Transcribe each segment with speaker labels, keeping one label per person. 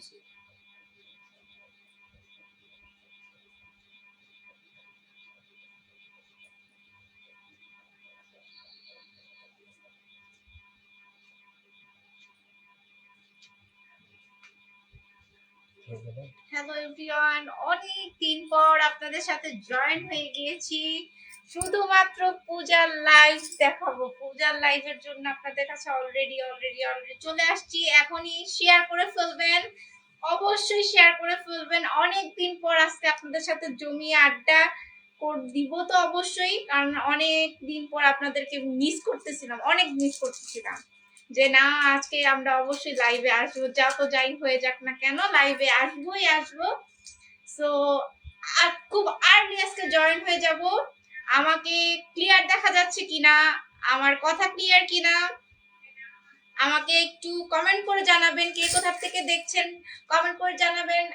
Speaker 1: দিছি
Speaker 2: hello everyone অনেক দিন পর আপনাদের সাথে জয়েন হয়ে গিয়েছি। শুধুমাত্র পূজার লাইভ দেখাবো। পূজার লাইভের জন্য আপনাদের কাছে অলরেডি অলরেডি অলরেডি চলে আসছি। এখনই শেয়ার করে ফেলবেন। অবশ্যই শেয়ার করে ফেলবেন। অনেক দিন পর আজকে আপনাদের সাথে জমিয়ে আড্ডা দিব তো অবশ্যই, কারণ অনেক দিন পর আপনাদেরকে মিস করতেছিলাম, অনেক মিস করতেছিলাম। যে না, আজকে আমরা অবশ্যই লাইভে আসব, যা তো যাই হয়ে যাক না কেন লাইভে আসবোই আসব। সো খুব আর্লি আজকে জয়েন হয়ে যাব। আমাকে ক্লিয়ার দেখা যাচ্ছে কিনা, আমার কথা ক্লিয়ার কিনা আমাকে একটু কমেন্ট করে জানাবেন কে কোথা থেকে দেখছেন। কমেন্ট করে জানাবেন।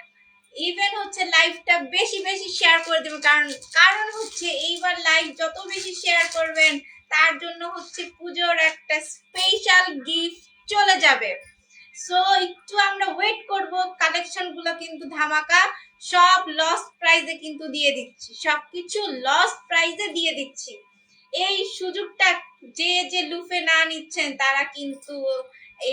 Speaker 2: ইভেন হচ্ছে লাইভটা বেশি বেশি শেয়ার করে দেবেন। কারণ কারণ হচ্ছে এইবার লাইভ যত বেশি শেয়ার করবেন, তার জন্য হচ্ছে পুজোর একটা স্পেশাল গিফট চলে যাবে। সো একটু আমরা ওয়েট করব। কালেকশনগুলো কিন্তু ধামাকা। সব লস প্রাইজে কিন্তু দিয়ে দিচ্ছি। সবকিছু লস প্রাইজে দিয়ে দিচ্ছি। এই সুযোগটা যে যে লুফে না নিচ্ছেন, তারা কিন্তু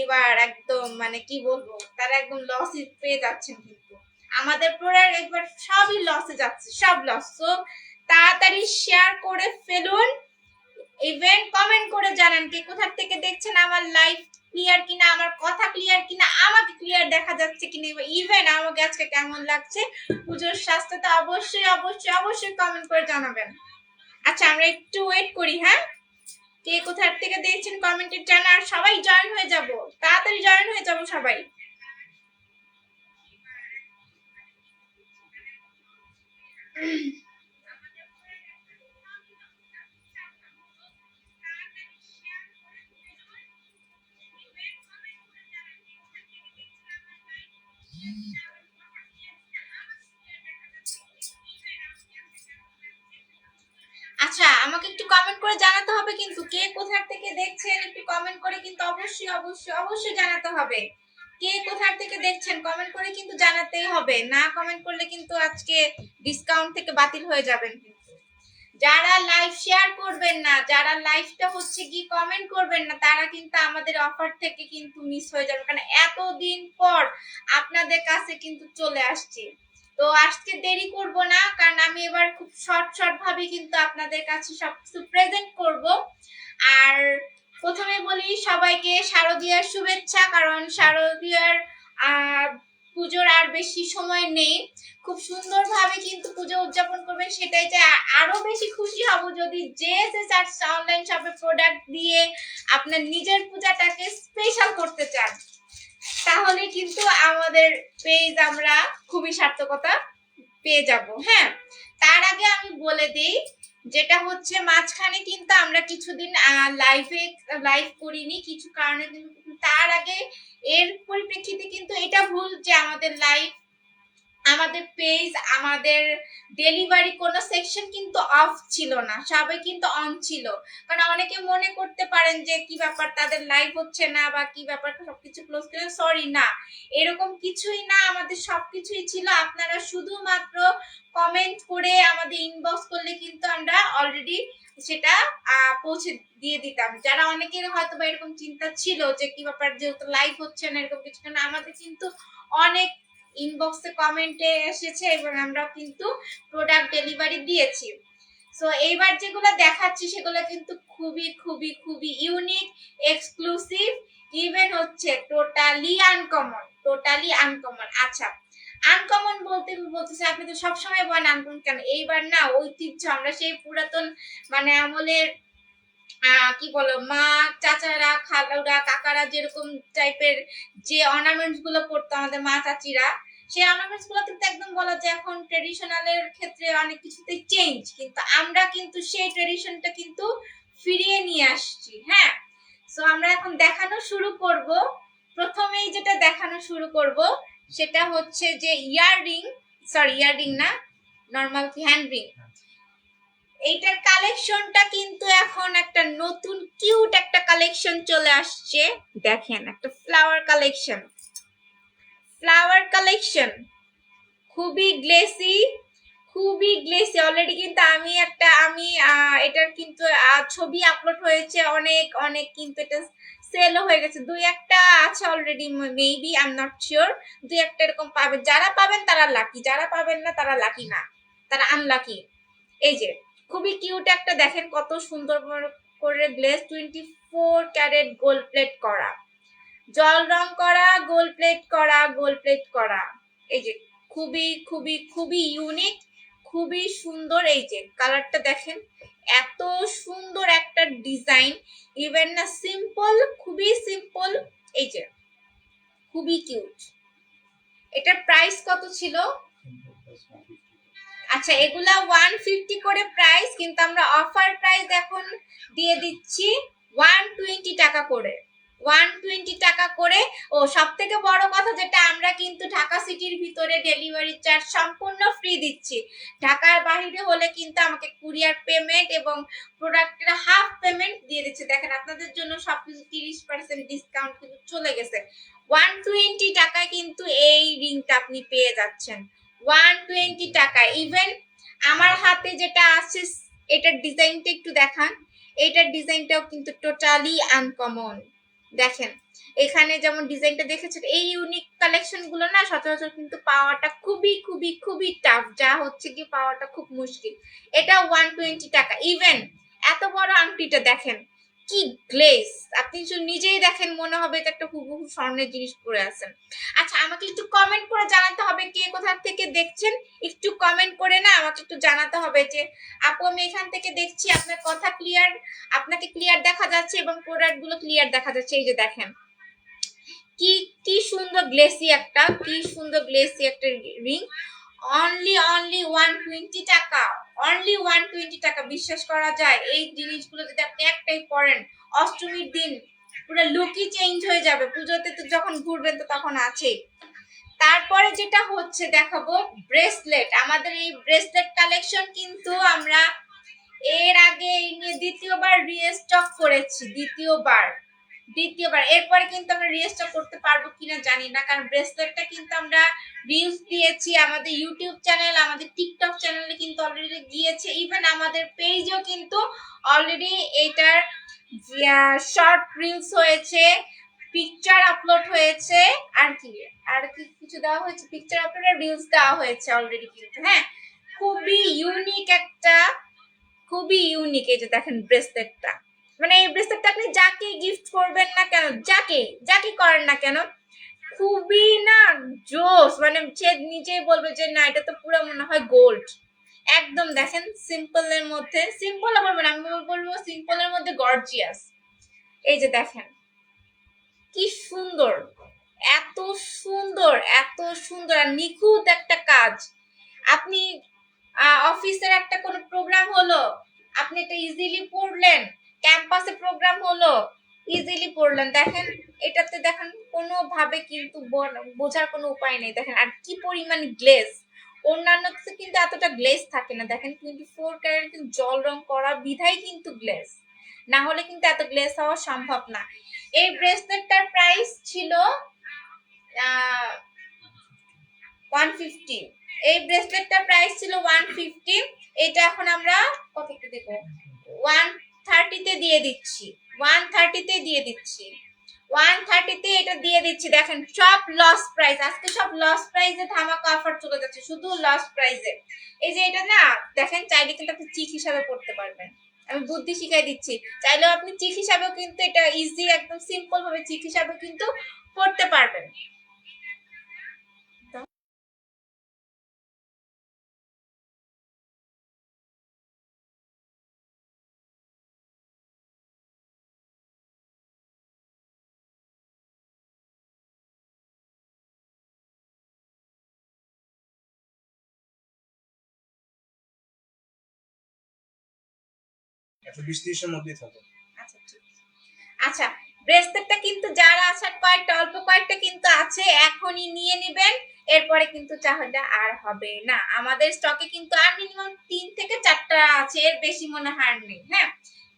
Speaker 2: এবার একদম মানে কি বলব, তারা একদম লস পেয়ে যাচ্ছেন কিন্তু। আমাদের প্রোডাক্ট একবার সবই লসে যাচ্ছে, সব লস সো তাড়াতাড়ি শেয়ার করে ফেলুন ইভেন কমেন্ট করে জানান কে কোথা থেকে দেখছেন আমার লাইফ ক্লিয়ার কিনা, আমার কথা ক্লিয়ার কিনা, আমাকে ক্লিয়ার দেখা যাচ্ছে কিনা ইভেন আমাকে আজকে কেমন লাগছে, পুজোর স্বাস্থ্যটা অবশ্যই অবশ্যই অবশ্যই কমেন্ট করে জানাবেন। আচ্ছা আমরা একটু ওয়েট করি হ্যাঁ? কে কোথার থেকে দেখছেন কমেন্টে জানা সবাই জয়েন হয়ে যাব। তাড়াতাড়ি জয়েন হয়ে যাব সবাই। আচ্ছা আমাকে একটু কমেন্ট করে জানাতে হবে কিন্তু কে কোথা থেকে দেখছেন একটু কমেন্ট করে কিন্তু অবশ্যই অবশ্যই অবশ্যই জানাতে হবে। কে কোথা থেকে দেখছেন কমেন্ট করে কিন্তু জানাতেই হবে। না কমেন্ট করলে কিন্তু আজকে ডিসকাউন্ট থেকে বাতিল হয়ে যাবেন যারা লাইভ শেয়ার করবেন না, যারা লাইভটা হচ্ছে কি কমেন্ট করবেন না, তারা কিন্তু আমাদের অফার থেকে কিন্তু মিস হয়ে যাবে। কারণ এতদিন পর আপনাদের কাছে কিন্তু চলে আসছি। তো আজকে দেরি করব না, কারণ আমি এবার খুব শর্ট শর্ট ভাবে কিন্তু আপনাদের কাছে সবকিছু প্রেজেন্ট করব। আর প্রথমে বলি, সবাইকে শারদীয়ার শুভেচ্ছা, কারণ শারদীয়ার পুজোর আর বেশি সময় নেই। খুব সুন্দরভাবে কিন্তু পুজো উদযাপন করবেন, সেটাই যে আরও বেশি খুশি হব যদি যে যে অনলাইন শপে প্রোডাক্ট দিয়ে আপনার নিজের পূজাটাকে স্পেশাল করতে চান। তাহলে কিন্তু আমাদের পেজ আমরা খুবই সার্থকতা পেয়ে যাব হ্যাঁ? তার আগে আমি বলে দিই, যেটা হচ্ছে মাঝখানে কিন্তু আমরা কিছুদিন লাইভে লাইভ করিনি, কিছু কারণে তার আগে এর পরিপ্রেক্ষিতে কিন্তু এটা ভুল যে আমাদের লাইভ আমাদের পেজ আমাদের ডেলিভারি কোনো সেকশন কিন্তু অফ ছিল না সবাই কিন্তু অন ছিল। কারণ অনেকে মনে করতে পারেন যে কি ব্যাপার, তাদের লাইভ হচ্ছে না বা কি ব্যাপার, সবকিছু ক্লোজ করে সরি না। এরকম কিছুই না, আমাদের সবকিছুই ছিল। আপনারা শুধুমাত্র কমেন্ট করে আমাদের ইনবক্স করলে কিন্তু আমরা অলরেডি সেটা পৌঁছে দিয়ে দিতাম। যারা অনেকের হয়তো বা এরকম চিন্তা ছিল যে কি ব্যাপার, যেহেতু লাইভ হচ্ছে না, এরকম কিছু না, আমাদের কিন্তু অনেক ইনবক্সে কমেন্টে এসেছে এবং আমরা কিন্তু প্রোডাক্ট ডেলিভারি দিয়েছি। সো এইবার যেগুলো দেখাচ্ছি সেগুলো কিন্তু খুবই খুবই খুবই ইউনিক এক্সক্লুসিভ ইভেন হচ্ছে টোটালি আনকমন টোটালি আনকমন আচ্ছা আনকমন বলতে বলতেছে? আপনি তো সবসময় বলেন আনকমন কেন? এইবার না ঐতিহ্য, আমরা সেই পুরাতন মানে আমলের কি বলো, মা, চাচারা খালারা কাকারা যেরকম টাইপের যে অর্নামেন্টসগুলো পড়তো আমাদের মা চাচিরা, সেই অর্নামেন্টসগুলো কিন্তু একদম বলা যায় এখন ট্রেডিশনালের ক্ষেত্রে অনেক কিছুতে চেঞ্জ কিন্তু আমরা কিন্তু সেই ট্রেডিশনটা কিন্তু ফিরিয়ে নিয়ে আসছি হ্যাঁ? সো আমরা এখন দেখানো শুরু করব। প্রথমেই যেটা দেখানো শুরু করব, সেটা হচ্ছে যে ইয়াররিং সরি ইয়াররিং না নর্মাল হ্যান্ড রিং এইটার কালেকশনটা কিন্তু এখন একটা নতুন কিউট একটা কালেকশন চলে আসছে। দেখেন, একটা ফ্লাওয়ার কালেকশন ফ্লাওয়ার কালেকশন খুবই গ্লেসি খুবই গ্লেসি অলরেডি কিন্তু আমি একটা, আমি এটার কিন্তু ছবি আপলোড হয়েছে। অনেক অনেক কিন্তু এটা সেলও হয়ে গেছে। দুই একটা আছে already maybe I am not sure দুই একটা এরকম পাবেন। যারা পাবেন তারা লাকি যারা পাবেন না তারা লাকি না। তারা আনলাকি এই যে খুবই কিউট একটা, দেখেন কত সুন্দর করে glaze twenty four carat gold plate করা। জল রং করা গোল্ড প্লেট করা গোল্ড প্লেট করা। এই যে, খুবই খুবই খুবই ইউনিক খুবই সুন্দর এই যে কালারটা দেখেন, এত সুন্দর একটা ডিজাইন ইভেন না সিম্পল খুবই সিম্পল এই যে, খুবই কিউট এটার প্রাইস কত ছিল? আচ্ছা এগুলা ওয়ান ফিফটি করে প্রাইস কিন্তু আমরা অফার প্রাইস এখন দিয়ে দিচ্ছি ওয়ান টোয়েন্টি টাকা করে। ওয়ান টোয়েন্টি টাকা করে। ও সব থেকে বড় কথা যেটা, আমরা কিন্তু ঢাকা সিটির ভিতরে ডেলিভারি চার্জ সম্পূর্ণ ফ্রি দিচ্ছি। ঢাকার বাইরে হলে কিন্তু আমাকে কুরিয়ার পেমেন্ট এবং প্রোডাক্টের হাফ পেমেন্ট দিয়ে দিচ্ছে। দেখেন, আপনাদের জন্য সবকিছু তিরিশ পার্সেন্ট ডিসকাউন্ট কিন্তু চলে গেছে। ওয়ান টোয়েন্টি টাকায় কিন্তু এই রিংটা আপনি পেয়ে যাচ্ছেন। ওয়ান টোয়েন্টি টাকা। ইভেন আমার হাতে যেটা আছে, এটার ডিজাইনটা একটু দেখান। এটার ডিজাইনটাও কিন্তু টোটালি আনকমন দেখেন, এখানে যেমন ডিজাইনটা দেখেছেন, এই ইউনিক কালেকশনগুলো না সচরাচর কিন্তু পাওয়াটা খুবই খুবই খুবই টাফ যা হচ্ছে কি, পাওয়াটা খুব মুশকিল। এটা ওয়ান টোয়েন্টি টাকা। ইভেন এত বড় আংটিটা দেখেন কি গ্লেজ আপনি নিজেই দেখেন, মনে হবে এটা একটা হুবহু স্বর্ণের জিনিস পরে আছেন। আচ্ছা আমাকে একটু কমেন্ট করে জানাতে হবে কে কোথা থেকে দেখছেন। একটু কমেন্ট করে না, আমাকে একটু জানাতে হবে যে, আপু, আমি এখান থেকে দেখছি আপনার কথা ক্লিয়ার আপনাকে ক্লিয়ার দেখা যাচ্ছে এবং প্রোডাক্টগুলো ক্লিয়ার দেখা যাচ্ছে, এই যে দেখেন। কি কি সুন্দর গ্লেসি একটা, কি সুন্দর গ্লেসি একটা ring. Only only one twenty টাকা। অনলি ওয়ান টোয়েন্টি টাকা বিশ্বাস করা যায়। এই জিনিসগুলো যদি আপনি একটাই পরেন অষ্টমীর দিন পুরো লুকই চেঞ্জ হয়ে যাবে। পুজোতে তো যখন ঘুরবেন তো তখন আছেই। তারপরে যেটা হচ্ছে, দেখাবো ব্রেসলেট আমাদের এই ব্রেসলেট কালেকশন কিন্তু আমরা এর আগে এই নিয়ে দ্বিতীয়বার রিস্টক করেছি, দ্বিতীয়বার। দ্বিতীয়বার। এরপরে কিন্তু আমরা রিস্টক করতে পারব কিনা জানি না, কারণ ব্রেসলেটটা কিন্তু আমরা রিলস দিয়েছি, আমাদের ইউটিউব চ্যানেল আমাদের টিকটক চ্যানেলে কিন্তু অলরেডি গিয়েছে। ইভেন আমাদের পেজেও কিন্তু অলরেডি এইটার শর্ট রিলস হয়েছে পিকচার আপলোড হয়েছে, আর কি আর কি কিছু দেওয়া হয়েছে? পিকচার আপলোড আর রিলস দেওয়া হয়েছে অলরেডি কিন্তু হ্যাঁ? খুবই ইউনিক একটা, খুবই ইউনিক এই যে দেখেন ব্রেসলেটটা মানে এই ব্রেসলেটটা আপনি যাকে গিফট করবেন না কেন, যাকে যাকে করেন না কেন, খুবই না জোস মানে সে নিজেই বলবে যে না, এটা তো পুরো মনে হয় গোল্ড একদম দেখেন সিম্পলের মধ্যে সিম্পল বলব না আমি বলব সিম্পলের মধ্যে গর্জিয়াস এই যে দেখেন, কি সুন্দর, এত সুন্দর এত সুন্দর আর নিখুঁত একটা কাজ। আপনি অফিসের একটা কোনো প্রোগ্রাম হলো, আপনি এটা ইজিলি পড়লেন ক্যাম্পাসে প্রোগ্রাম হলো ইজিলি পড়লেন। দেখেন, এটাতে দেখেন, কোনোভাবে কিন্তু বোঝার কোনো উপায় নেই। দেখেন, আর কি পরিমাণ গ্লেজ অন্যান্যতে কিন্তু এতটা গ্লেজ থাকে না। দেখেন টোয়েন্টি ফোর ক্যারেট কিন্তু জল রং করা বিধাই কিন্তু গ্লেজ না হলে কিন্তু এত গ্লেজ হওয়া সম্ভব না। এই ব্রেসলেটটার প্রাইস ছিল ওয়ান ফিফটি এই ব্রেসলেটটার প্রাইস ছিল ওয়ান ফিফটি এটা এখন আমরা কত দেবো? ওয়ান থার্টিতে দিয়ে দিচ্ছি। ওয়ান থার্টিতে দিয়ে দিচ্ছি। ওয়ান থার্টিতে এটা দিয়ে দিচ্ছি। দেখেন, সব লস প্রাইস আজকে সব লস প্রাইসে ধামাকা অফার চলে যাচ্ছে, শুধু লস প্রাইসে এই যে এটা না, দেখেন, চাইলে কিন্তু আপনি চিক হিসাবে পড়তে পারবেন। আমি বুদ্ধি শিখাই দিচ্ছি। চাইলেও আপনি চিক হিসাবেও কিন্তু এটা ইজি একদম সিম্পল ভাবে চিক হিসাবে কিন্তু পড়তে পারবেন।
Speaker 1: একশো মধ্যেই থাকে।
Speaker 2: আচ্ছা। আচ্ছা ব্রেসলেটটা কিন্তু যারা কয়েকটা, অল্প কয়েকটা কিন্তু আছে, এখনই নিয়ে নেবেন। এরপরে কিন্তু চাহিদা আর হবে না। আমাদের স্টকে কিন্তু আর মিনিমাম তিন থেকে চারটা আছে, এর বেশি মনে হয় নেই হ্যাঁ?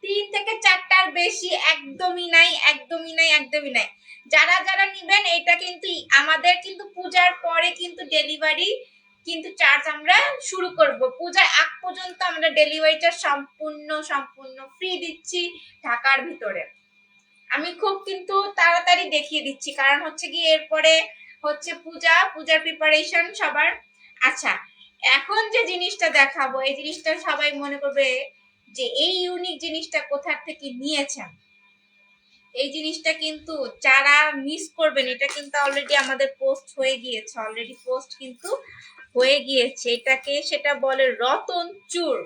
Speaker 2: তিন থেকে চারটার বেশি একদমই নাই একদমই নাই একদমই নাই। যারা যারা নিবেন, এটা কিন্তু আমাদের কিন্তু পূজার পরে কিন্তু ডেলিভারি কিন্তু চার্জ আমরা শুরু করব। পূজার আগ পর্যন্ত আমরা ডেলিভারিটা সম্পূর্ণ সম্পূর্ণ ফ্রি দিচ্ছি ঢাকার ভিতরে। আমি খুব কিন্তু তাড়াতাড়ি দেখিয়ে দিচ্ছি, কারণ হচ্ছে কি এরপরে হচ্ছে পূজা, পূজার প্রিপারেশন সবার। আচ্ছা এখন যে জিনিসটা দেখাবো, এই জিনিসটা সবাই মনে করবে যে এই ইউনিক জিনিসটা কোথার থেকে নিয়েছেন? এই জিনিসটা কিন্তু যারা মিস করবেন, এটা কিন্তু অলরেডি আমাদের পোস্ট হয়ে গিয়েছে অলরেডি পোস্ট কিন্তু হয়ে গিয়েছে, এটাকে সেটা বলে রতন চুর।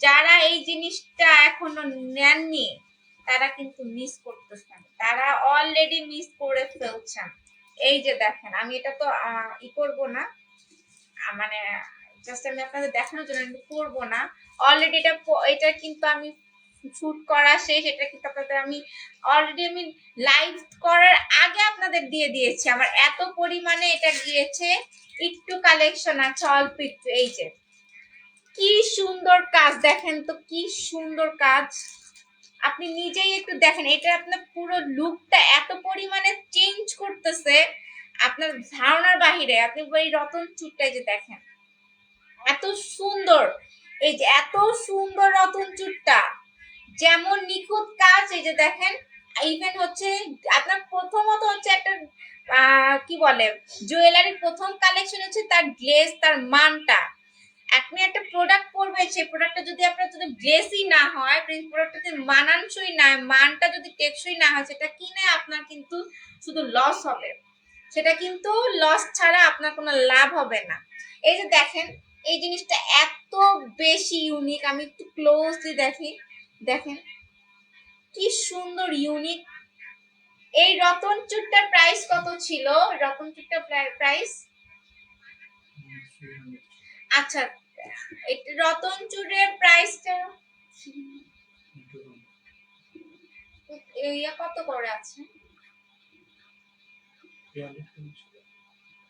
Speaker 2: যারা এই জিনিসটা এখনও নেননি, তারা কিন্তু মিস করতেছেন। তারা অলরেডি মিস করে ফেলছেন। এই যে দেখেন, আমি এটা তো ই করব না। মানে জাস্ট আমি আপনাদের দেখানোর জন্য আমি করব না। অলরেডি এটা এটা কিন্তু আমি শুট করা শেষ, এটা কিন্তু আপনাদের আমি অলরেডি আমি লাইভ করার আগে আপনাদের দিয়ে দিয়েছি। আমার এত পরিমাণে এটা গিয়েছে। একটু কালেকশন আছে, অল্প একটু, এই যে। কি সুন্দর কাজ, দেখেন তো কি সুন্দর কাজ। আপনি নিজেই একটু দেখেন, এটা আপনার পুরো লুকটা এত পরিমাণে চেঞ্জ করতেছে, আপনার ধারণার বাহিরে, আপনি এই রতন চুরটা যে দেখেন। এত সুন্দর, এই যে এত সুন্দর রতন চুরটা যেমন নিখুঁত কাজ, এই যে দেখেন ইভেন হচ্ছে আপনার প্রথমত হচ্ছে একটা কি বলে? জুয়েলারির প্রথম কালেকশন হচ্ছে তার গ্লেজ তার মানটা। আপনি একটা প্রোডাক্ট পরবেন সেই প্রোডাক্টটা যদি আপনার যদি গ্লেসই না হয় প্রোডাক্টটা যদি মানানসই না হয়, মানটা যদি টেকসই না হয় সেটা কিনে আপনার কিন্তু শুধু লস হবে। সেটা কিন্তু লস ছাড়া আপনার কোনো লাভ হবে না। এই যে দেখেন এই জিনিসটা এত বেশি ইউনিক আমি একটু ক্লোজলি দেখি। দেখেন কি সুন্দর ইউনিক এই রতন চুটটার প্রাইস কত ছিল? রতন চুটটার প্রাইস আচ্ছা রতন চুরের প্রাইসটা ইয়া কত করে আছে?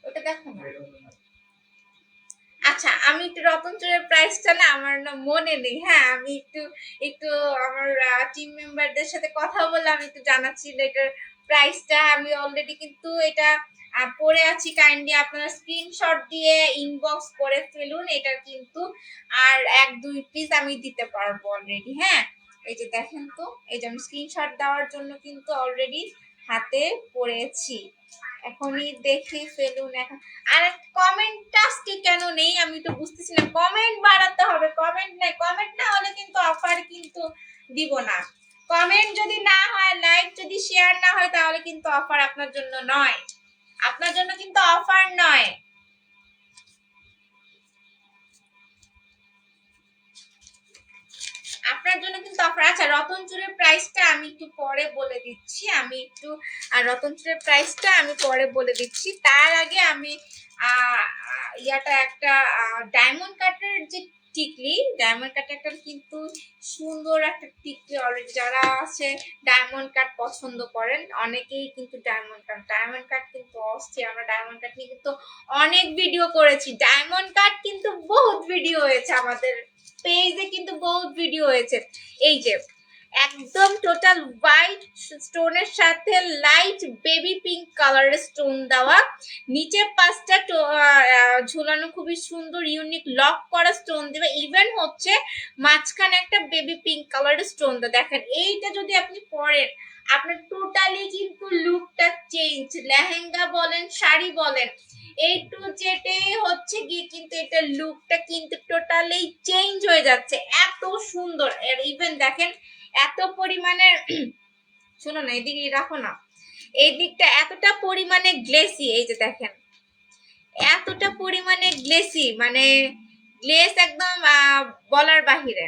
Speaker 2: ওটা দেখো না। আচ্ছা আমি একটু রতন চুরের প্রাইসটা না আমার না মনে নেই। হ্যাঁ আমি একটু একটু আমার টিম মেম্বারদের সাথে কথা বলে আমি একটু জানাচ্ছি এটার প্রাইসটা আমি অলরেডি কিন্তু এটা পরে আছি কাইন্ডলি আপনারা স্ক্রিনশট দিয়ে ইনবক্স করে ফেলুন, এটা কিন্তু আর এক, দুই পিস আমি দিতে পারব অলরেডি হ্যাঁ? এই যে দেখেন তো, এই যে আমি স্ক্রিনশট দেওয়ার জন্য কিন্তু অলরেডি হাতে পড়েছি। এখনই দেখে ফেলুন এখন আর কমেন্ট আজকে কেন নেই আমি তো বুঝতেছি না কমেন্ট বাড়াতে হবে কমেন্ট নাই কমেন্ট না হলে কিন্তু অফার কিন্তু দিব না। কমেন্ট যদি না হয় লাইক যদি শেয়ার না হয়, তাহলে কিন্তু অফার আপনার জন্য নয়। আপনার জন্য কিন্তু অফার নয়। আপনার জন্য কিন্তু অফার আচ্ছা রতন চুরের প্রাইসটা আমি একটু পরে বলে দিচ্ছি। আমি একটু রতন চুরের প্রাইসটা আমি পরে বলে দিচ্ছি। তার আগে আমি ইয়াটা একটা ডায়মন্ড কাটের যে টিকলি ডায়মন্ড কাট একটা কিন্তু সুন্দর একটা টিকলি অলরেডি যারা আছে ডায়মন্ড কাট পছন্দ করেন, অনেকেই কিন্তু ডায়মন্ড কাট ডায়মন্ড কাট কিন্তু অস্থির আমরা ডায়মন্ড কাট নিয়ে কিন্তু অনেক ভিডিও করেছি ডায়মন্ড কাট কিন্তু বহুত ভিডিও হয়েছে আমাদের পেজে কিন্তু বহুত ভিডিও হয়েছে, এই যে একদম টোটাল হোয়াইট স্টোনের সাথে লাইট বেবি পিঙ্ক কালারের স্টোন দেওয়া। নিচে পাঁচটা ঝুলানো খুবই সুন্দর ইউনিক লক করা স্টোন দেবে। ইভেন হচ্ছে মাঝখানে একটা বেবি পিঙ্ক কালারের স্টোন দেওয়া দেখেন, এইটা যদি আপনি পরেন, আপনার টোটালি কিন্তু লুকটা চেঞ্জ লেহেঙ্গা বলেন, শাড়ি বলেন এই টু জেটে হচ্ছে গিয়ে কিন্তু এটা লুকটা কিন্তু টোটালি চেঞ্জ হয়ে যাচ্ছে। এত সুন্দর। আর ইভেন দেখেন এত পরিমাণে, শোনো না, এদিকে রাখো না। এই দিকটা এতটা পরিমাণে গ্লেসি এই যে দেখেন। এতটা পরিমাণে গ্লেসি মানে গ্লেস একদম বলার বাহিরে।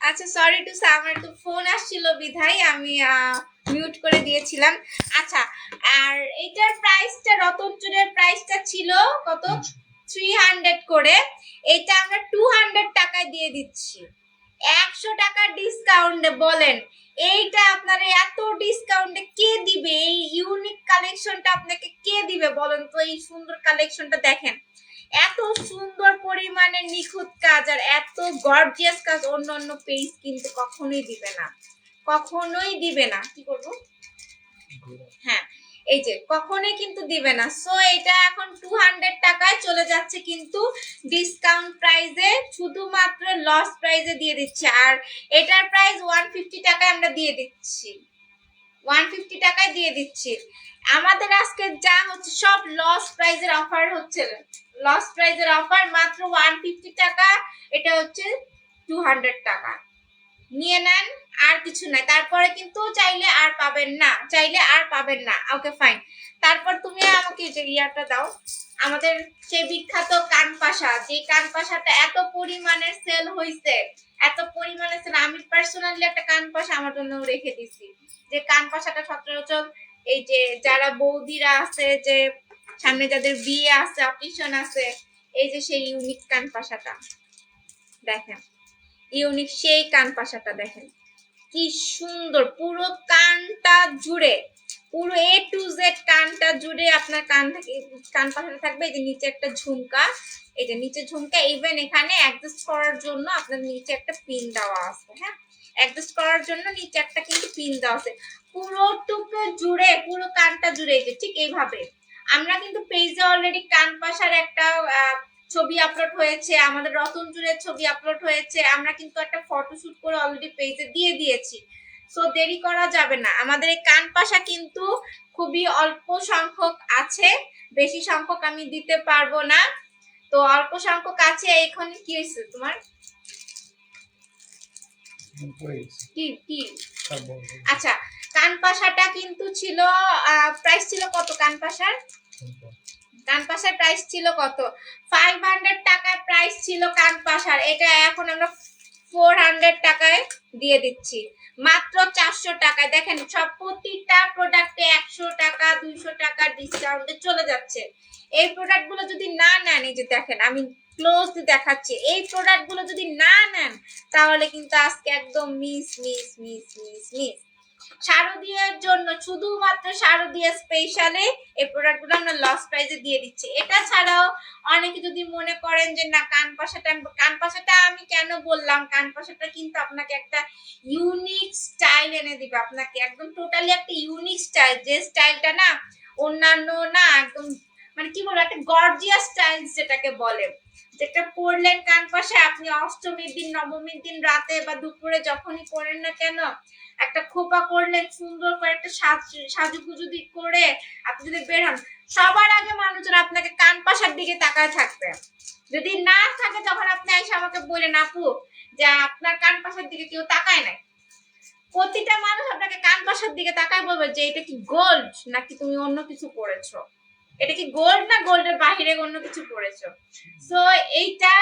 Speaker 2: আচ্ছা সরি টু আমার একটু ফোন আসছিল বিধাই, আমি মিউট করে দিয়েছিলাম। আচ্ছা আর এইটার প্রাইসটা রতন চুরের প্রাইসটা ছিল কত? থ্রি হান্ড্রেড করে। এটা আমরা টু হান্ড্রেড টাকায় দিয়ে দিচ্ছি। একশো টাকার ডিসকাউন্টে বলেন, এইটা আপনারা এত ডিসকাউন্টে কে দিবে? এই ইউনিক কালেকশনটা আপনাকে কে দিবে বলেন তো? এই সুন্দর কালেকশনটা দেখেন। এত সুন্দর পরিমাণে নিখুঁত কাজ আর এত গর্জিয়াস কাজ অন্য অন্য পেজ কিন্তু কখনোই দিবে না। কখনোই দিবে না। কি করব? হ্যাঁ এই যে, কখনোই কিন্তু দিবে না। সো এটা এখন টু হান্ড্রেড টাকায় চলে যাচ্ছে কিন্তু ডিসকাউন্ট প্রাইসে শুধুমাত্র লস প্রাইসে দিয়ে দিচ্ছে। আর এটার প্রাইস ওয়ান ফিফটি টাকায় আমরা দিয়ে দিচ্ছি। ওয়ান ফিফটি টাকায় দিয়ে দিচ্ছি। আমাদের আজকে যা হচ্ছে সব লস প্রাইজের অফার হচ্ছে। লস প্রাইজের অফার মাত্র ওয়ান ফিফটি টাকা। এটা হচ্ছে টু হান্ড্রেড টাকা। নিয়ে নেন, আর কিছু নাই। তারপরে কিন্তু চাইলে আর পাবেন না। চাইলে আর পাবেন না। ওকে ফাইন তারপর তুমি আমাকে যে ইয়াটা দাও। আমাদের সেই বিখ্যাত কানপাশা। যে কানপাশাটা এত পরিমাণের সেল হইছে, এত পরিমাণে সেল আমি পার্সোনালি একটা কানপাশা আমার জন্য রেখে দিছি। যে কানপাশাটা সচরাচর এই যে যারা বৌদিরা আছে, যে সামনে যাদের বিয়ে আছে অকেশন আছে, এই যে সেই ইউনিক কানপাশাটা দেখেন। ইউনিক সেই কান পাশাটা দেখেন। কি সুন্দর, পুরো কানটা জুড়ে, পুরো এ টু জেড কানটা জুড়ে আপনার কান কান পাশাটা থাকবে, এই যে নিচে একটা ঝুমকা, এই যে নিচে ঝুমকা ইভেন এখানে অ্যাডজাস্ট করার জন্য আপনার নিচে একটা পিন দেওয়া আছে হ্যাঁ? অ্যাডজাস্ট করার জন্য নিচে একটা কিন্তু পিন দেওয়া আছে। পুরো পুরোটুকু জুড়ে, পুরো কানটা জুড়ে ঠিক এইভাবে। আমরা কিন্তু পেজে অলরেডি কান পাশার একটা ছবি আপলোড হয়েছে আমাদের রতন চুরের ছবি আপলোড হয়েছে আমরা কিন্তু একটা ফটোশুট করে অলরেডি পেজে দিয়ে দিয়েছি। সো দেরি করা যাবে না। আমাদের এই কান পাশা কিন্তু খুবই অল্প সংখ্যক আছে বেশি সংখ্যক আমি দিতে পারব না। তো অল্প সংখ্যক আছে এখানে কি হয়েছে তোমার? কি কি? আচ্ছা কান পাশাটা কিন্তু ছিল প্রাইস ছিল কত কান পাশার? কানপাশার প্রাইস ছিল কত? ফাইভ হান্ড্রেড টাকায় প্রাইস ছিল কানপাশার এটা এখন আমরা ফোর হান্ড্রেড টাকায় দিয়ে দিচ্ছি। মাত্র চারশো টাকায়। দেখেন, সব প্রতিটা প্রোডাক্টে একশো টাকা, দুইশো টাকা ডিসকাউন্টে চলে যাচ্ছে। এই প্রোডাক্টগুলো যদি না নেন, এই যে দেখেন, আমি ক্লোজ দেখাচ্ছি। এই প্রোডাক্টগুলো যদি না নেন, তাহলে কিন্তু আজকে একদম miss miss miss miss miss শারদীয়ার জন্য শুধুমাত্র শারদীয়া স্পেশালে এই প্রোডাক্টগুলো আমরা লস প্রাইসে দিয়ে দিচ্ছি। এটা ছাড়াও অনেকে যদি মনে করেন যে, না, কান পাশাটা কান পাশাটা আমি কেন বললাম? কান পাশাটা কিন্তু আপনাকে একটা ইউনিক স্টাইল এনে দিবে। আপনাকে একদম টোটালি একটা ইউনিক স্টাইল যে স্টাইলটা না, অন্যান্য না, একদম মানে কি বলব, একটা গর্জিয়াস স্টাইল যেটাকে বলে। যেটা পরলেন কান পাশে, আপনি অষ্টমীর দিন, নবমীর দিন রাতে বা দুপুরে যখনই করেন না কেন, একটা খোপা করলেন, সুন্দর করে একটা সাজ- সাজুগুজু দিক করে আপনি যদি বের হন, সবার আগে মানুষজন আপনাকে কান পাশার দিকে তাকায় থাকবে। যদি না থাকে, তখন আপনি এসে আমাকে বলেন আপু, যে আপনার কান পাশার দিকে কেউ তাকায় নাই? প্রতিটা মানুষ আপনাকে কান পাশার দিকে তাকায় বলবে যে, এটা কি গোল্ড নাকি তুমি অন্য কিছু পরেছো এটা কি গোল্ড না গোল্ডের বাহিরে অন্য কিছু পরেছো সো এইটা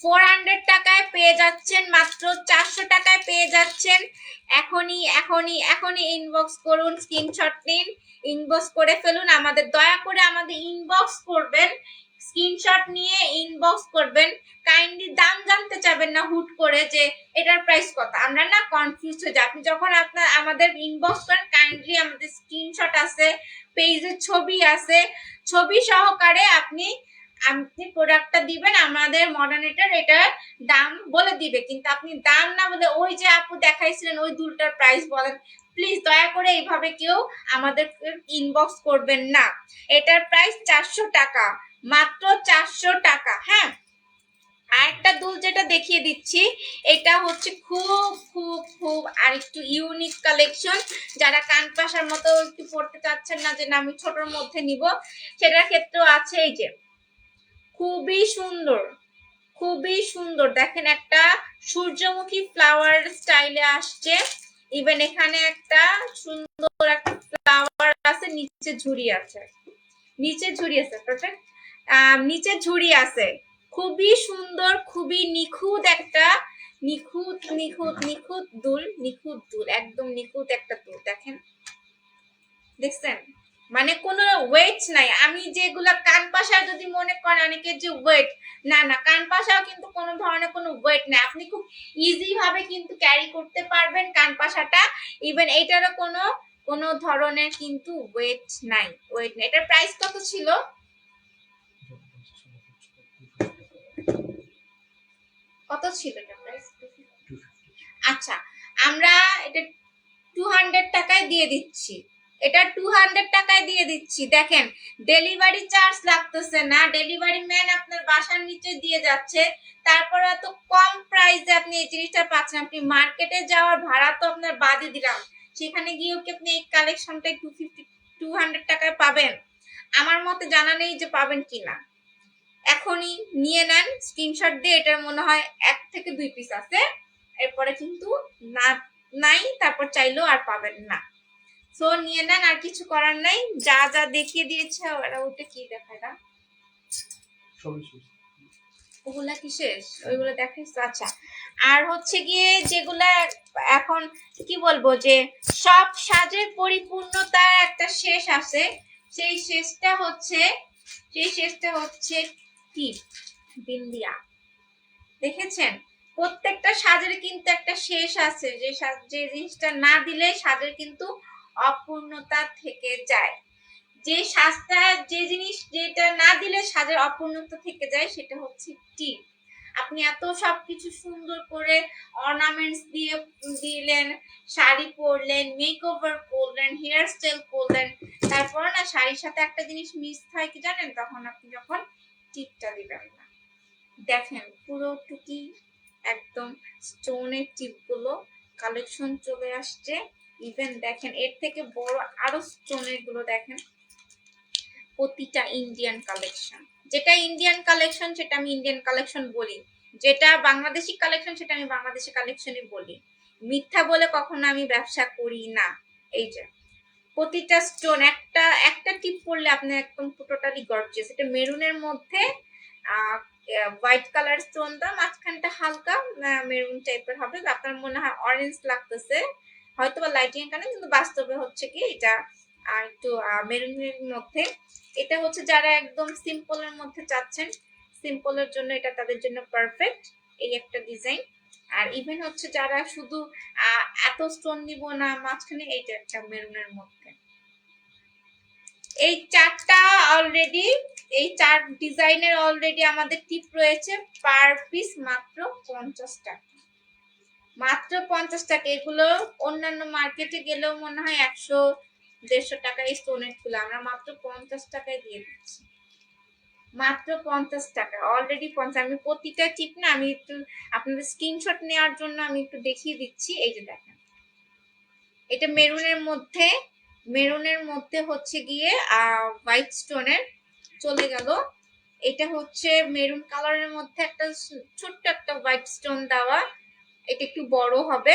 Speaker 2: ফোর হান্ড্রেড টাকায় পেয়ে যাচ্ছেন, মাত্র চারশো টাকায় পেয়ে যাচ্ছেন। এখনই এখনই এখনই ইনবক্স করুন স্ক্রিনশট নিন ইনবক্স করে ফেলুন। আমাদের দয়া করে আমাদের ইনবক্স করবেন। স্ক্রিনশট নিয়ে ইনবক্স করবেন। কাইন্ডলি দাম জানতে চাবেন না হুট করে যে এটার প্রাইস কত। আমরা না কনফিউজ হয়ে যাই। আপনি যখন আপনার, আমাদের ইনবক্স করেন কাইন্ডলি আমাদের স্ক্রিনশট আছে পেজের ছবি আছে। ছবি সহকারে আপনি আপনি প্রোডাক্টটা দিবেন, আমাদের মডার্নেটার এটার দাম বলে দিবে। কিন্তু আপনি দাম না বলে ওই যে আপু দেখাইছিলেন, ওই দুলটার প্রাইস বলেন। প্লিজ দয়া করে এইভাবে কেউ আমাদের ইনবক্স করবেন না। এটার প্রাইস চারশো টাকা। মাত্র চারশো টাকা হ্যাঁ? আরেকটা দুল যেটা দেখিয়ে দিচ্ছি, এটা হচ্ছে খুব খুব খুব আর একটু ইউনিক কালেকশন যারা কান পাশার মতো একটু পড়তে চাচ্ছেন না যে না, আমি ছোটর মধ্যে নিব, সেটার ক্ষেত্রেও আছে এই যে। খুবই সুন্দর খুবই সুন্দর। দেখেন একটা সূর্যমুখী ফ্লাওয়ার স্টাইলে আসছে। ইভেন এখানে একটা সুন্দর একটা ফ্লাওয়ার আছে, নিচে ঝুড়ি আছে। নিচে ঝুড়ি আছে নিচে ঝুড়ি আছে। খুবই সুন্দর, খুবই নিখুঁত একটা, নিখুঁত নিখুঁত নিখুঁত দুল নিখুঁত দুল, একদম নিখুঁত একটা দুল, দেখেন। দেখছেন? মানে কোনো ওয়েট নাই। আমি যেগুলা কান পাশা যদি মনে করেন অনেকের যে ওয়েট না না, কান পাশাও কিন্তু কোনো ধরনের কোনো ওয়েট নাই। আপনি খুব ইজি ভাবে কিন্তু ক্যারি করতে পারবেন কান পাশাটা। ইভেন এইটারও কোনো কোনো ধরনের কিন্তু ওয়েট নাই ওয়েট নাই। এটার প্রাইস কত ছিল? কত ছিল এটা প্রাইস আচ্ছা আমরা এটা টু হান্ড্রেড টাকায় দিয়ে দিচ্ছি। এটা টু হান্ড্রেড টাকায় দিয়ে দিচ্ছি। দেখেন ডেলিভারি চার্জ লাগতেছে না। ডেলিভারি ম্যান আপনার বাসার নিচে দিয়ে যাচ্ছে। তারপর এত কম প্রাইসে আপনি এই জিনিসটা পাচ্ছেন। আপনি মার্কেটে যাওয়ার ভাড়া তো আপনার বাদে দিলাম। সেখানে গিয়েও কি আপনি এই কালেকশনটা টু ফিফটি টু হান্ড্রেড টাকায় পাবেন? আমার মতে জানা নেই যে পাবেন কিনা। এখনই নিয়ে নেন। স্ক্রিনশট দিয়ে এটার মনে হয় এক থেকে দুই পিস আছে। এরপরে কিন্তু না নাই তারপর চাইলেও আর পাবেন না। সো নিয়ে নেন আর কিছু করার নাই। যা যা দেখিয়ে দিয়েছে ওরা ওটা কি দেখায় না? ওগুলা কি শেষ? ওইগুলো দেখাইছো আচ্ছা। আর হচ্ছে গিয়ে যেগুলা এখন কি বলব যে সব সাজের পরিপূর্ণতার একটা শেষ আছে। সেই শেষটা হচ্ছে সেই শেষটা হচ্ছে বিন্দিয়া। দেখেছেন? প্রত্যেকটা সাজের কিন্তু একটা শেষ আছে। যে যে জিনিসটা না দিলে সাজের কিন্তু অপূর্ণতা থেকে যায়। যে সাজটা, যে জিনিস যেটা না দিলে সাজের অপূর্ণতা থেকে যায়, সেটা হচ্ছে টিপ। আপনি এত সবকিছু সুন্দর করে অর্নামেন্টস দিয়ে, দিলেন, শাড়ি পরলেন মেকওভার করলেন হেয়ার স্টাইল করলেন, তারপর না শাড়ির সাথে একটা জিনিস মিস হয় কি জানেন? তখন আপনি যখন টিপটা দিবেন না। দেখেন পুরো টুকি একদম স্টোনের টিপগুলো কালেকশন চলে আসছে। ইভেন দেখেন এর থেকে বড় আরও স্টোনেরগুলো দেখেন। প্রতিটা ইন্ডিয়ান কালেকশন যেটা ইন্ডিয়ান কালেকশন সেটা আমি ইন্ডিয়ান কালেকশন বলি। যেটা বাংলাদেশি কালেকশন সেটা আমি বাংলাদেশি কালেকশনই বলি। মিথ্যা বলে কখনো আমি ব্যবসা করি না। এই যে প্রতিটা স্টোন একটা একটা টিপ পড়লে আপনি একদম টোটালি গর্জিয়াস এটা মেরুনের মধ্যে হোয়াইট কালার স্টোনটা মাঝখানটা হালকা মেরুন টাইপের হবে। আপনার মনে হয় অরেঞ্জ লাগতেছে হয়তো বা লাইটিং কারণে কিন্তু বাস্তবে হচ্ছে কি এটা আহ, একটু মেরুনের মধ্যে। এটা হচ্ছে যারা একদম সিম্পলের মধ্যে চাচ্ছেন সিম্পলের জন্য এটা তাদের জন্য পারফেক্ট এই একটা ডিজাইন আর ইভেন হচ্ছে যারা শুধু এত স্টোন নিব না, মাঝখানে এইটা একটা মেরুনের মধ্যে। এই চারটা অলরেডি এই চার ডিজাইনের অলরেডি আমাদের টিপ রয়েছে পার পিস মাত্র পঞ্চাশ টাকা। মাত্র পঞ্চাশ টাকা। এগুলো অন্যান্য মার্কেটে গেলেও মনে হয় একশো, দেড়শো টাকা এই স্টোনেরগুলো আমরা মাত্র পঞ্চাশ টাকায় দিয়ে দিচ্ছি। মাত্র পঞ্চাশ টাকা। অলরেডি পঞ্চাশ, আমি প্রতিটা টিপ না আমি একটু আপনাদের স্ক্রিনশট নেওয়ার জন্য আমি একটু দেখিয়ে দিচ্ছি। এই যে দেখেন। এটা মেরুনের মধ্যে মেরুনের মধ্যে হচ্ছে গিয়ে হোয়াইট স্টোনের চলে গেল। এটা হচ্ছে মেরুন কালারের মধ্যে একটা ছোট্ট একটা হোয়াইট স্টোন দেওয়া। এটা একটু বড় হবে।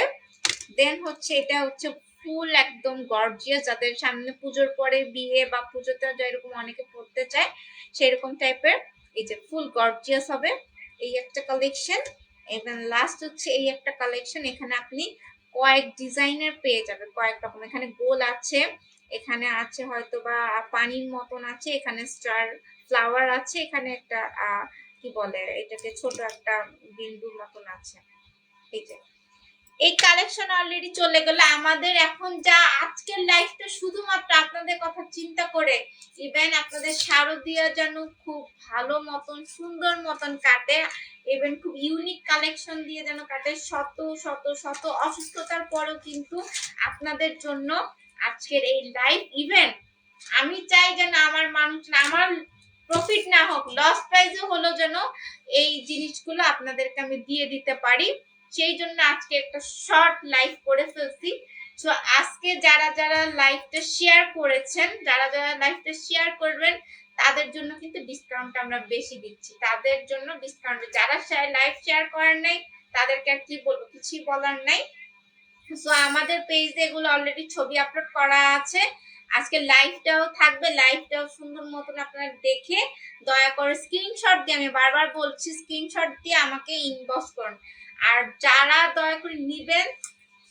Speaker 2: দেন হচ্ছে, এটা হচ্ছে ফুল একদম গর্জিয়াস যাদের সামনে পুজোর পরে বিয়ে বা পুজোতে যেরকম অনেকে পড়তে চায়, সেরকম টাইপের এই যে ফুল গর্জিয়াস হবে এই একটা কালেকশন এবং লাস্ট হচ্ছে এই একটা কালেকশন এখানে আপনি কয়েক ডিজাইনের পেয়ে যাবেন, কয়েক রকম। এখানে গোল আছে, এখানে আছে হয়তো বা পানির মতন আছে, এখানে স্টার ফ্লাওয়ার আছে, এখানে একটা কি বলে, এটাকে ছোট একটা বিন্দুর মতন আছে। এই যে এই কালেকশন অলরেডি চলে গেল। আমাদের এখন যা আজকের লাইফটা শুধুমাত্র আপনাদের কথা চিন্তা করে ইভেন আপনাদের শারদীয়া যেন খুব ভালো মতন, সুন্দর মতন কাটে ইভেন খুব ইউনিক কালেকশন দিয়ে যেন কাটে, শত শত শত অসুস্থতার পরেও কিন্তু আপনাদের জন্য আজকের এই লাইফ ইভেন আমি চাই যেন আমার মানুষ আমার প্রফিট না হোক লস প্রাইজে হলো যেন এই জিনিসগুলো আপনাদেরকে আমি দিয়ে দিতে পারি। সেই জন্য আজকে একটা শর্ট লাইভ করে ফেলছি। তো আজকে যারা যারা লাইভটা শেয়ার করেছেন, যারা যারা লাইভটা শেয়ার করবেন, তাদের জন্য কিন্তু ডিসকাউন্ট আমরা বেশি দিচ্ছি। তাদের জন্য ডিসকাউন্ট যারা লাইভ শেয়ার করার নাই, তাদেরকে আর কি বলব? কিছুই বলার নাই। সো আমাদের পেজে এগুলো অলরেডি ছবি আপলোড করা আছে। আজকে লাইভটাও থাকবে লাইভটাও সুন্দর মতন আপনারা দেখে দয়া করে স্ক্রিনশট দিয়ে আমি বারবার বলছি স্ক্রিনশট দিয়ে আমাকে ইনবক্স করুন। আর যারা দয়া করে নিবেন,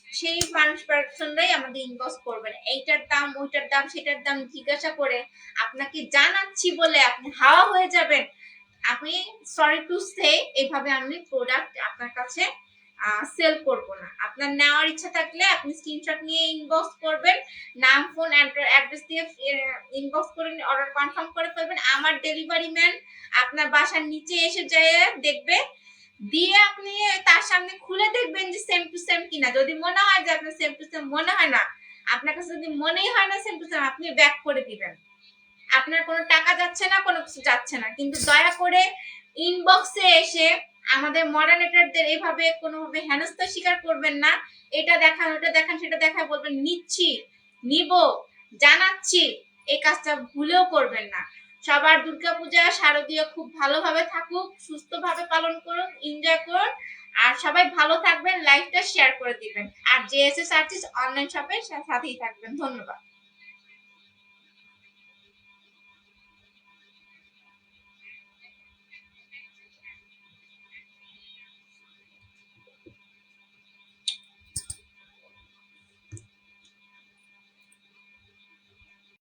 Speaker 2: সেই মানুষ পার্সনরাই আমাদের ইনবক্স করবেন। এইটার দাম, ওইটার দাম, সেটার দাম জিজ্ঞাসা করে আপনাকে জানাচ্ছি বলে আপনি হাওয়া হয়ে যাবেন। আপনি সরি টু সে এইভাবে আমি প্রোডাক্ট আপনার কাছে সেল করব না। আপনার নেওয়ার ইচ্ছা থাকলে আপনি স্ক্রিনশট নিয়ে ইনবক্স করবেন, নাম ফোন অ্যাড্রেস দিয়ে ইনবক্স করে অর্ডার কনফার্ম করে ফেলবেন। আমার ডেলিভারি ম্যান আপনার বাসার নিচে এসে যায় দেখবে দিয়ে আপনি তার সামনে খুলে দেখবেন যে সেম টু সেম কিনা। যদি মনে হয় যে আপনার সেম টু সেম মনে হয় না, আপনার কাছে যদি মনেই হয় না সেম টু সেম আপনি ব্যাক করে দিবেন। আপনার কোনো টাকা যাচ্ছে না, কোনো কিছু যাচ্ছে না। কিন্তু দয়া করে ইনবক্সে এসে আমাদের মডারেটরদের এইভাবে কোনোভাবে হেনস্থা স্বীকার করবেন না। এটা দেখান ওটা দেখান, সেটা দেখায় বলবেন, নিচ্ছি, নিব, জানাচ্ছি, এই কাজটা ভুলেও করবেন না। সবার দুর্গাপূজা শারদীয় খুব ভালোভাবে থাকুক, সুস্থভাবে পালন করুন এনজয় করুন। আর সবাই ভালো থাকবেন লাইফটা শেয়ার করে দিবেন। আর জেএসএস আর্টিস্ট অনলাইন শপের সাথেই থাকবেন। ধন্যবাদ।